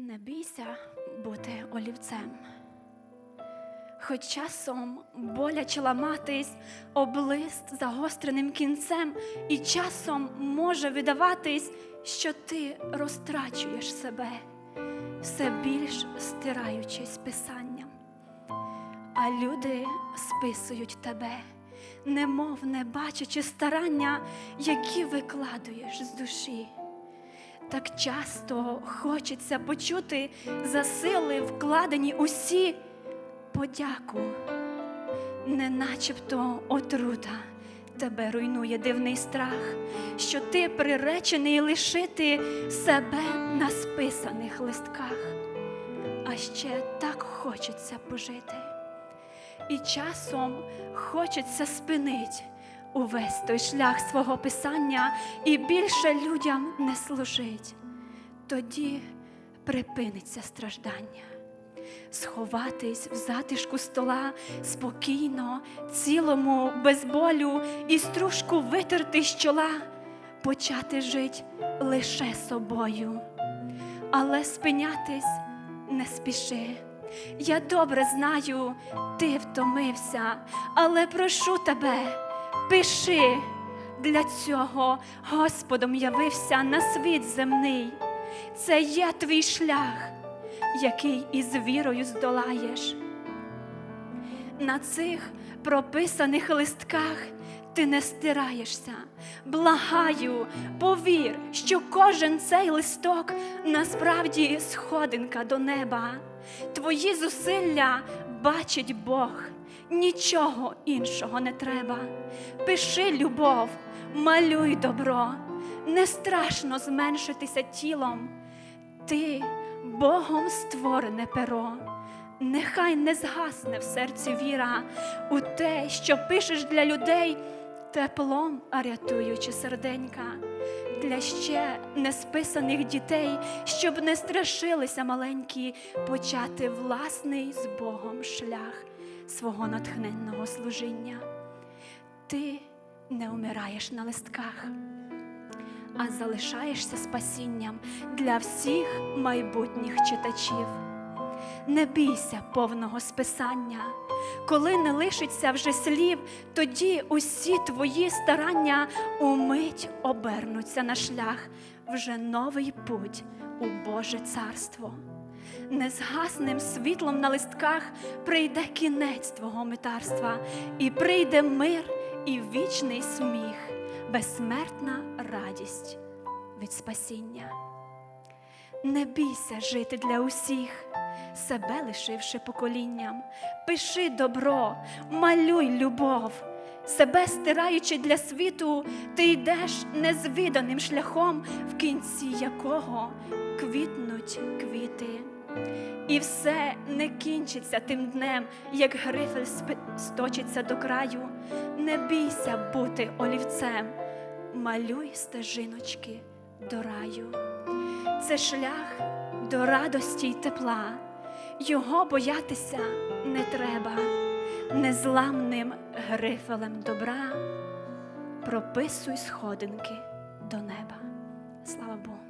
Не бійся бути олівцем. Хоч часом боляче ламатись об лист загостреним кінцем, і часом може видаватись, що ти розтрачуєш себе, все більш стираючись писанням. А люди списують тебе, немов не бачачи старання, які викладуєш з душі. Так часто хочеться почути за сили вкладені усі подяку, не начебто отрута тебе руйнує дивний страх, що ти приречений лишити себе на списаних листках, а ще так хочеться пожити. І часом хочеться спинить увесь той шлях свого писання і більше людям не служить. Тоді припиниться страждання, сховатись в затишку стола спокійно, цілому, без болю і стружку витерти з чола, почати жить лише собою, але спинятись не спіши. Я добре знаю, ти втомився, але прошу тебе, пиши. Для цього Господом явився на світ земний. Це є твій шлях, який із вірою здолаєш. На цих прописаних листках ти не стираєшся. Благаю, повір, що кожен цей листок насправді сходинка до неба. Твої зусилля бачить Бог, нічого іншого не треба. Пиши любов, малюй добро, не страшно зменшитися тілом. Ти Богом створене перо. Нехай не згасне в серці віра у те, що пишеш для людей теплом, рятуючи серденька, для ще несписаних дітей, щоб не страшилися маленькі, почати власний з Богом шлях свого натхненного служіння. Ти не вмираєш на листках, а залишаєшся спасінням для всіх майбутніх читачів. Не бійся повного списання, коли не лишиться вже слів, тоді усі твої старання умить обернуться на шлях вже новий путь у Боже царство. Незгасним світлом на листках прийде кінець твого митарства, і прийде мир і вічний сміх, безсмертна радість від спасіння. Не бійся жити для усіх, себе лишивши поколінням, пиши добро, малюй любов, себе стираючи для світу, ти йдеш незвіданим шляхом, в кінці якого квітнуть квіти. І все не кінчиться тим днем, як грифель сточиться до краю. Не бійся бути олівцем, малюй стежиночки до раю. Це шлях до радості й тепла. Його боятися не треба. Незламним грифелем добра прописуй сходинки до неба. Слава Богу.